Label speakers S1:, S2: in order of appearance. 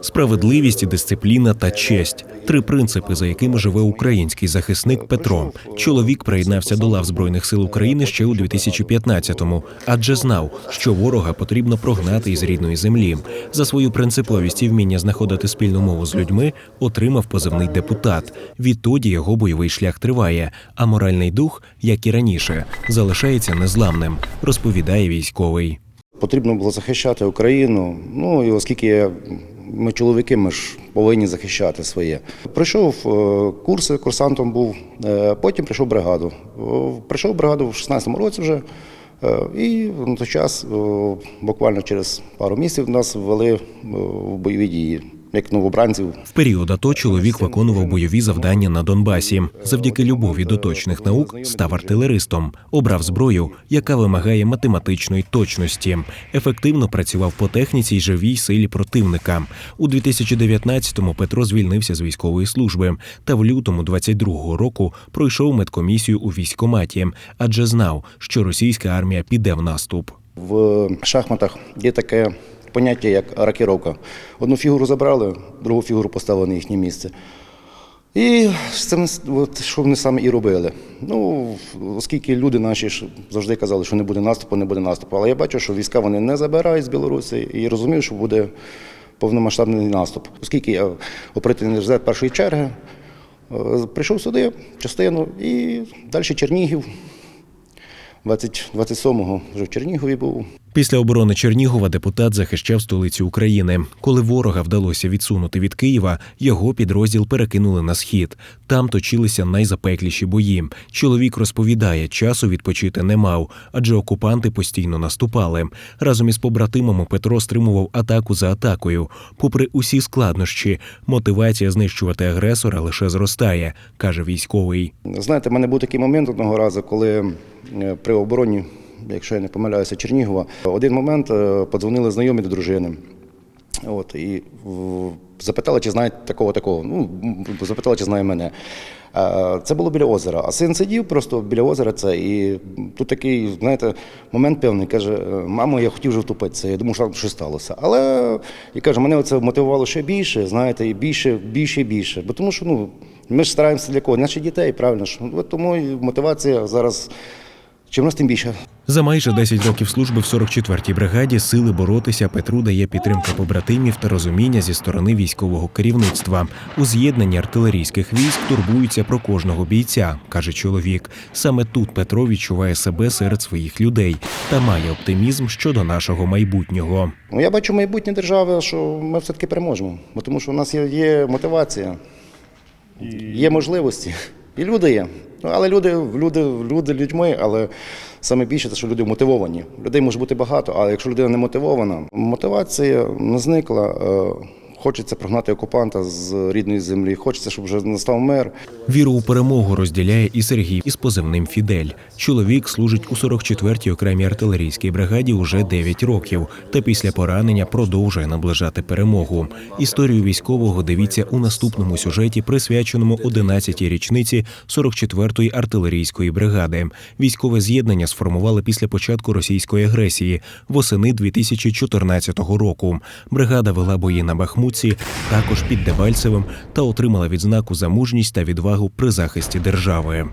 S1: Справедливість, дисципліна та честь три принципи, за якими живе український захисник Петро. Чоловік приєднався до лав збройних сил України ще у 2015-му, адже знав, що ворога потрібно прогнати із рідної землі. За свою принциповість і вміння знаходити спільну мову з людьми отримав позивний депутат. Відтоді його бойовий шлях триває, а моральний дух, як і раніше, залишається незламним, розповідає військовий.
S2: Потрібно було захищати Україну. Ну і оскільки я- ми чоловіки, ми ж повинні захищати своє. Прийшов е, курси, курсантом був, е, потім прийшов бригаду. Прийшов бригаду в 16-му році вже. е, І на той час, буквально через пару місяців, нас ввели в бойові дії, як новобранців.
S1: В період АТО чоловік виконував бойові завдання на Донбасі. Завдяки любові до точних наук став артилеристом, обрав зброю, яка вимагає математичної точності. Ефективно працював по техніці й живій силі противника. У 2019-му Петро звільнився з військової служби та в лютому 22-го року пройшов медкомісію у військкоматі, адже знав, що російська армія піде в наступ.
S2: В шахматах є таке поняття, як ракіровка. Одну фігуру забрали, другу фігуру поставили на їхнє місце. І це от, що вони саме і робили. Ну, оскільки люди наші ж завжди казали, що не буде наступу, не буде наступу. Але я бачу, що війська вони не забирають з Білорусі і розумію, що буде повномасштабний наступ. Оскільки я оперативний резерв першої черги, е, прийшов сюди, частину, і далі Чернігів. 20, 27-го вже в Чернігові був.
S1: Після оборони Чернігова депутат захищав столицю України. Коли ворога вдалося відсунути від Києва, його підрозділ перекинули на схід. Там точилися найзапекліші бої. Чоловік розповідає, часу відпочити не мав, адже окупанти постійно наступали. Разом із побратимами Петро стримував атаку за атакою. Попри усі складнощі, мотивація знищувати агресора лише зростає, каже військовий.
S2: Знаєте, в мене був такий момент одного разу, коли е, при обороні, якщо я не помиляюся, Чернігова, один момент е, подзвонили знайомі до дружини. От, і запитали, чи знає такого такого. Ну, запитали, чи знає мене. Е, Це було біля озера. А син сидів просто біля озера. Це, і тут такий, знаєте, момент певний. Каже: «Е, мамо, я хотів вже втопитися. Я думав, що щось сталося. Але і каже, мене це мотивувало ще більше, знаєте, і більше, більше і більше. Бо тому що ну, ми ж стараємося для кого? Наших дітей, правильно ж. Тому і мотивація зараз чим нас тим більше.
S1: За майже 10 років служби в 44-й бригаді сили боротися Петру дає підтримка побратимів та розуміння зі сторони військового керівництва. У з'єднанні артилерійських військ турбуються про кожного бійця, каже чоловік. Саме тут Петро відчуває себе серед своїх людей та має оптимізм щодо нашого майбутнього.
S2: Ну, я бачу майбутнє держави, що ми все-таки переможемо. Бо тому що у нас є мотивація, є можливості. І люди є. Ну, але люди, люди, люди людьми, але саме більше це, що люди мотивовані. Людей може бути багато, але якщо людина не мотивована, мотивація не зникла. Хочеться прогнати окупанта з рідної землі, хочеться, щоб вже настав мир.
S1: Віру у перемогу розділяє і Сергій із позивним Фідель. Чоловік служить у 44-й окремій артилерійській бригаді уже 9 років, та після поранення продовжує наближати перемогу. Історію військового дивіться у наступному сюжеті, присвяченому 11-й річниці 44-ї артилерійської бригади. Військове з'єднання сформували після початку російської агресії восени 2014 року. Бригада вела бої на Бахмутці, також під Дебальцевим, та отримала відзнаку за мужність та відвагу при захисті держави.